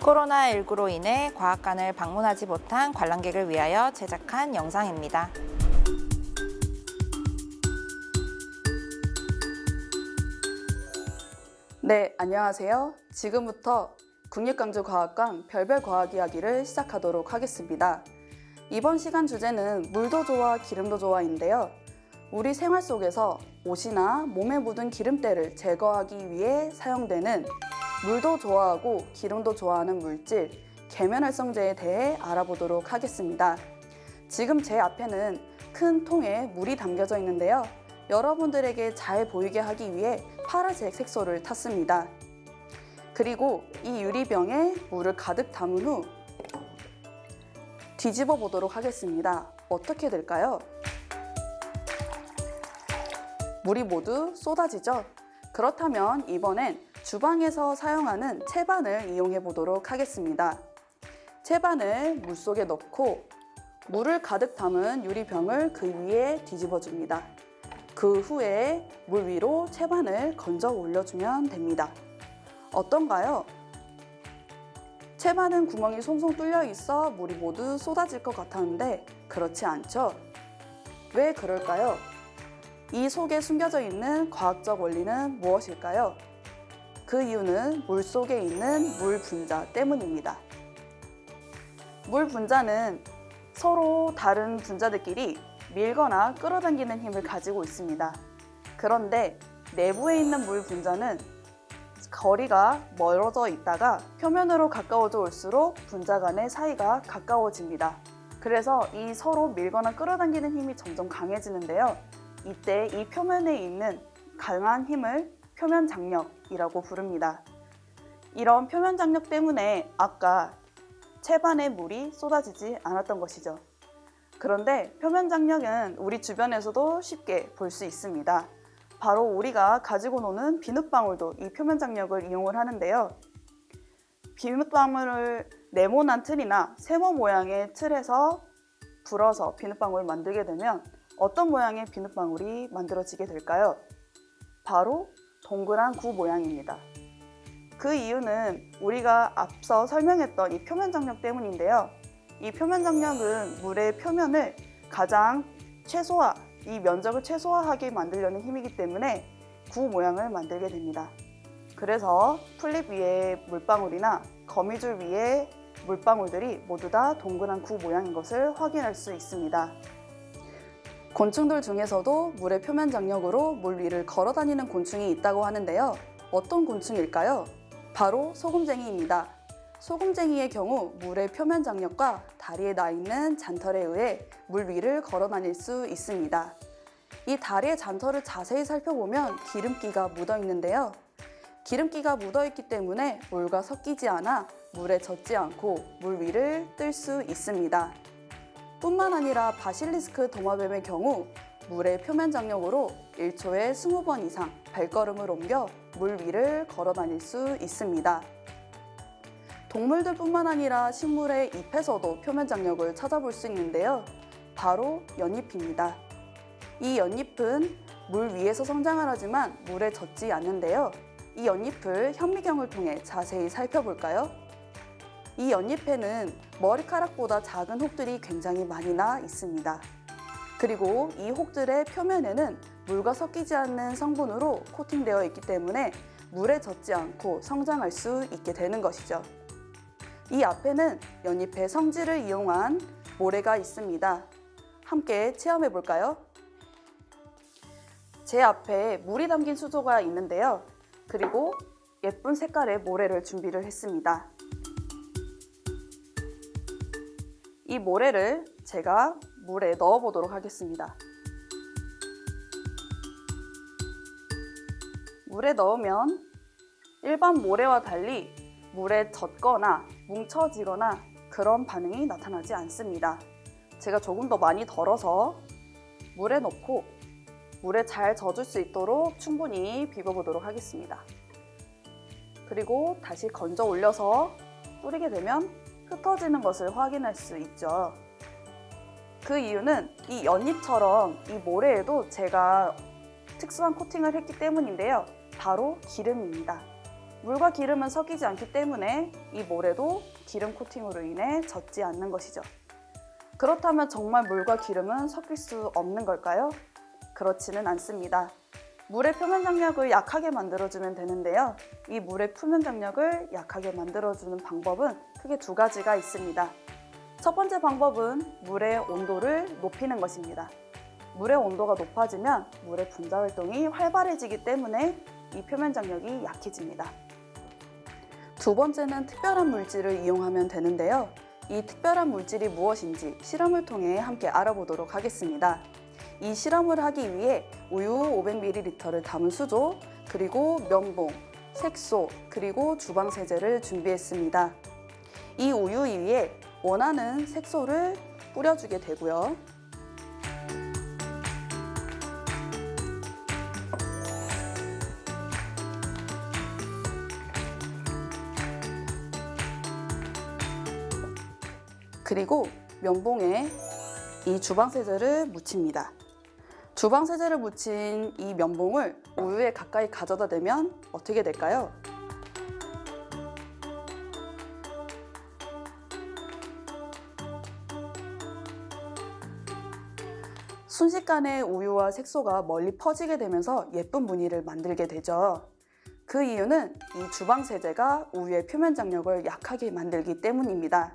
코로나19로 인해 과학관을 방문하지 못한 관람객을 위하여 제작한 영상입니다. 네, 안녕하세요. 지금부터 국립광주과학관 별별 과학 이야기를 시작하도록 하겠습니다. 이번 시간 주제는 물도 좋아 기름도 좋아인데요. 우리 생활 속에서 옷이나 몸에 묻은 기름때를 제거하기 위해 사용되는 물도 좋아하고 기름도 좋아하는 물질 계면활성제에 대해 알아보도록 하겠습니다. 지금 제 앞에는 큰 통에 물이 담겨져 있는데요. 여러분들에게 잘 보이게 하기 위해 파란색 색소를 탔습니다. 그리고 이 유리병에 물을 가득 담은 후 뒤집어 보도록 하겠습니다. 어떻게 될까요? 물이 모두 쏟아지죠? 그렇다면 이번엔 주방에서 사용하는 채반을 이용해 보도록 하겠습니다. 채반을 물 속에 넣고 물을 가득 담은 유리병을 그 위에 뒤집어 줍니다. 그 후에 물 위로 채반을 건져 올려주면 됩니다. 어떤가요? 채반은 구멍이 송송 뚫려 있어 물이 모두 쏟아질 것 같았는데 그렇지 않죠? 왜 그럴까요? 이 속에 숨겨져 있는 과학적 원리는 무엇일까요? 그 이유는 물 속에 있는 물 분자 때문입니다. 물 분자는 서로 다른 분자들끼리 밀거나 끌어당기는 힘을 가지고 있습니다. 그런데 내부에 있는 물 분자는 거리가 멀어져 있다가 표면으로 가까워져 올수록 분자 간의 사이가 가까워집니다. 그래서 이 서로 밀거나 끌어당기는 힘이 점점 강해지는데요. 이때 이 표면에 있는 강한 힘을 표면 장력이라고 부릅니다. 이런 표면 장력 때문에 아까 채반에 물이 쏟아지지 않았던 것이죠. 그런데 표면 장력은 우리 주변에서도 쉽게 볼 수 있습니다. 바로 우리가 가지고 노는 비눗방울도 이 표면 장력을 이용을 하는데요. 비눗방울을 네모난 틀이나 세모 모양의 틀에서 불어서 비눗방울을 만들게 되면 어떤 모양의 비눗방울이 만들어지게 될까요? 바로 동그란 구 모양입니다. 그 이유는 우리가 앞서 설명했던 이 표면 장력 때문인데요. 이 표면 장력은 물의 표면을 가장 최소화, 이 면적을 최소화하게 만들려는 힘이기 때문에 구 모양을 만들게 됩니다. 그래서 풀립 위에 물방울이나 거미줄 위에 물방울들이 모두 다 동그란 구 모양인 것을 확인할 수 있습니다. 곤충들 중에서도 물의 표면 장력으로 물 위를 걸어 다니는 곤충이 있다고 하는데요. 어떤 곤충일까요? 바로 소금쟁이입니다. 소금쟁이의 경우 물의 표면 장력과 다리에 나 있는 잔털에 의해 물 위를 걸어 다닐 수 있습니다. 이 다리의 잔털을 자세히 살펴보면 기름기가 묻어 있는데요. 기름기가 묻어 있기 때문에 물과 섞이지 않아 물에 젖지 않고 물 위를 뜰 수 있습니다. 뿐만 아니라 바실리스크 도마뱀의 경우 물의 표면 장력으로 1초에 20번 이상 발걸음을 옮겨 물 위를 걸어 다닐 수 있습니다. 동물들뿐만 아니라 식물의 잎에서도 표면 장력을 찾아볼 수 있는데요. 바로 연잎입니다. 이 연잎은 물 위에서 성장을 하지만 물에 젖지 않는데요. 이 연잎을 현미경을 통해 자세히 살펴볼까요? 이 연잎에는 머리카락보다 작은 혹들이 굉장히 많이 나 있습니다. 그리고 이 혹들의 표면에는 물과 섞이지 않는 성분으로 코팅되어 있기 때문에 물에 젖지 않고 성장할 수 있게 되는 것이죠. 이 앞에는 연잎의 성질을 이용한 모래가 있습니다. 함께 체험해 볼까요? 제 앞에 물이 담긴 수조가 있는데요. 그리고 예쁜 색깔의 모래를 준비를 했습니다. 이 모래를 제가 물에 넣어 보도록 하겠습니다. 물에 넣으면 일반 모래와 달리 물에 젖거나 뭉쳐지거나 그런 반응이 나타나지 않습니다. 제가 조금 더 많이 덜어서 물에 넣고 물에 잘 젖을 수 있도록 충분히 비벼보도록 하겠습니다. 그리고 다시 건져 올려서 뿌리게 되면 흩어지는 것을 확인할 수 있죠. 그 이유는 이 연잎처럼 이 모래에도 제가 특수한 코팅을 했기 때문인데요. 바로 기름입니다. 물과 기름은 섞이지 않기 때문에 이 모래도 기름 코팅으로 인해 젖지 않는 것이죠. 그렇다면 정말 물과 기름은 섞일 수 없는 걸까요? 그렇지는 않습니다. 물의 표면 장력을 약하게 만들어주면 되는데요. 이 물의 표면 장력을 약하게 만들어주는 방법은 크게 두 가지가 있습니다. 첫 번째 방법은 물의 온도를 높이는 것입니다. 물의 온도가 높아지면 물의 분자 활동이 활발해지기 때문에 이 표면 장력이 약해집니다. 두 번째는 특별한 물질을 이용하면 되는데요. 이 특별한 물질이 무엇인지 실험을 통해 함께 알아보도록 하겠습니다. 이 실험을 하기 위해 우유 500ml를 담은 수조, 그리고 면봉, 색소, 그리고 주방 세제를 준비했습니다. 이 우유 위에 원하는 색소를 뿌려주게 되고요. 그리고 면봉에 이 주방 세제를 묻힙니다. 주방 세제를 묻힌 이 면봉을 우유에 가까이 가져다 대면 어떻게 될까요? 순식간에 우유와 색소가 멀리 퍼지게 되면서 예쁜 무늬를 만들게 되죠. 그 이유는 이 주방 세제가 우유의 표면 장력을 약하게 만들기 때문입니다.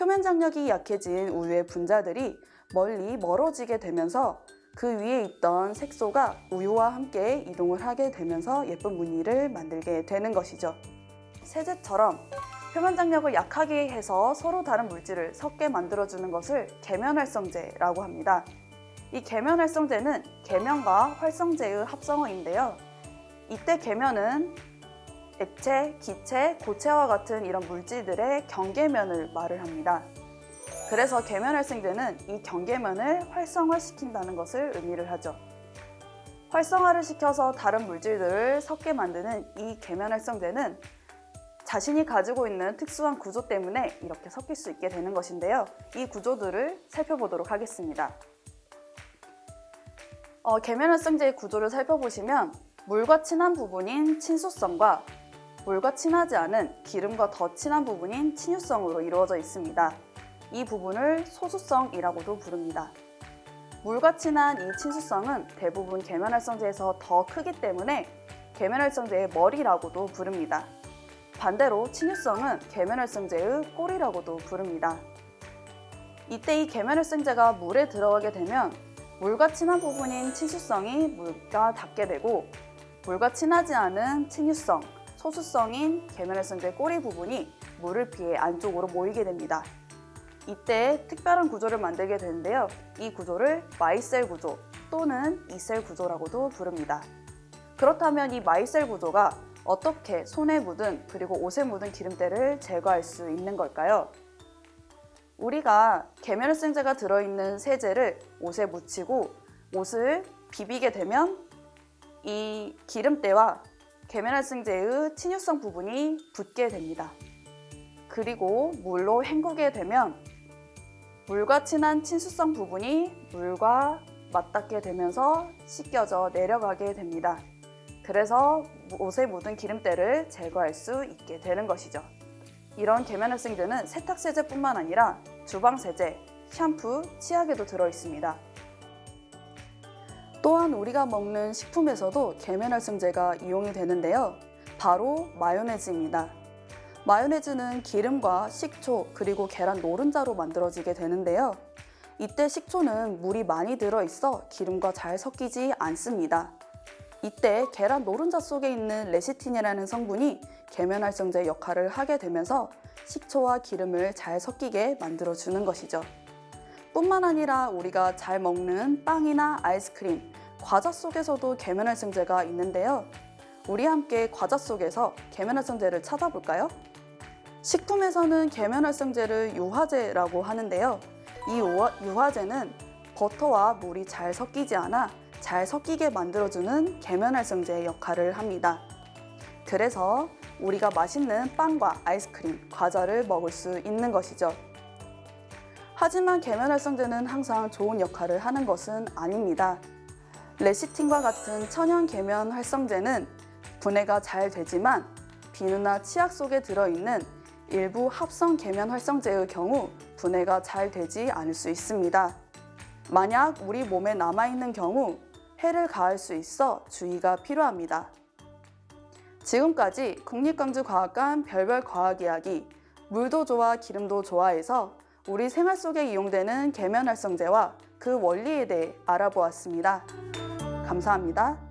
표면 장력이 약해진 우유의 분자들이 멀리 멀어지게 되면서 그 위에 있던 색소가 우유와 함께 이동을 하게 되면서 예쁜 무늬를 만들게 되는 것이죠. 세제처럼 표면 장력을 약하게 해서 서로 다른 물질을 섞게 만들어주는 것을 계면활성제라고 합니다. 이 계면활성제는 계면과 활성제의 합성어인데요. 이때 계면은 액체, 기체, 고체와 같은 이런 물질들의 경계면을 말을 합니다. 그래서 계면활성제는 이 경계면을 활성화시킨다는 것을 의미를 하죠. 활성화를 시켜서 다른 물질들을 섞게 만드는 이 계면활성제는 자신이 가지고 있는 특수한 구조 때문에 이렇게 섞일 수 있게 되는 것인데요. 이 구조들을 살펴보도록 하겠습니다. 어, 계면활성제의 구조를 살펴보시면 물과 친한 부분인 친소성과 물과 친하지 않은 기름과 더 친한 부분인 친유성으로 이루어져 있습니다. 이 부분을 소수성이라고도 부릅니다. 물과 친한 이 친수성은 대부분 계면활성제에서 더 크기 때문에 계면활성제의 머리라고도 부릅니다. 반대로 친유성은 계면활성제의 꼬리라고도 부릅니다. 이때 이 계면활성제가 물에 들어가게 되면 물과 친한 부분인 친수성이 물과 닿게 되고 물과 친하지 않은 친유성, 소수성인 계면활성제 꼬리 부분이 물을 피해 안쪽으로 모이게 됩니다. 이때 특별한 구조를 만들게 되는데요. 이 구조를 마이셀 구조 또는 이셀 구조라고도 부릅니다. 그렇다면 이 마이셀 구조가 어떻게 손에 묻은 그리고 옷에 묻은 기름때를 제거할 수 있는 걸까요? 우리가 계면활성제가 들어있는 세제를 옷에 묻히고 옷을 비비게 되면 이 기름때와 계면활성제의 친유성 부분이 붙게 됩니다. 그리고 물로 헹구게 되면 물과 친한 친수성 부분이 물과 맞닿게 되면서 씻겨져 내려가게 됩니다. 그래서 옷에 묻은 기름때를 제거할 수 있게 되는 것이죠. 이런 계면활성제는 세탁세제뿐만 아니라 주방세제, 샴푸, 치약에도 들어 있습니다. 또한 우리가 먹는 식품에서도 계면활성제가 이용이 되는데요. 바로 마요네즈입니다. 마요네즈는 기름과 식초 그리고 계란 노른자로 만들어지게 되는데요. 이때 식초는 물이 많이 들어있어 기름과 잘 섞이지 않습니다. 이때 계란 노른자 속에 있는 레시틴이라는 성분이 계면활성제 역할을 하게 되면서 식초와 기름을 잘 섞이게 만들어주는 것이죠. 뿐만 아니라 우리가 잘 먹는 빵이나 아이스크림, 과자 속에서도 계면활성제가 있는데요. 우리 함께 과자 속에서 계면활성제를 찾아볼까요? 식품에서는 계면활성제를 유화제라고 하는데요. 이 유화, 유화제는 버터와 물이 잘 섞이지 않아 잘 섞이게 만들어주는 계면활성제의 역할을 합니다. 그래서 우리가 맛있는 빵과 아이스크림, 과자를 먹을 수 있는 것이죠. 하지만 계면 활성제는 항상 좋은 역할을 하는 것은 아닙니다. 레시틴과 같은 천연 계면 활성제는 분해가 잘 되지만 비누나 치약 속에 들어있는 일부 합성 계면 활성제의 경우 분해가 잘 되지 않을 수 있습니다. 만약 우리 몸에 남아있는 경우 해를 가할 수 있어 주의가 필요합니다. 지금까지 국립광주과학관 별별 과학 이야기 물도 좋아 기름도 좋아해서 우리 생활 속에 이용되는 계면 활성제와 그 원리에 대해 알아보았습니다. 감사합니다.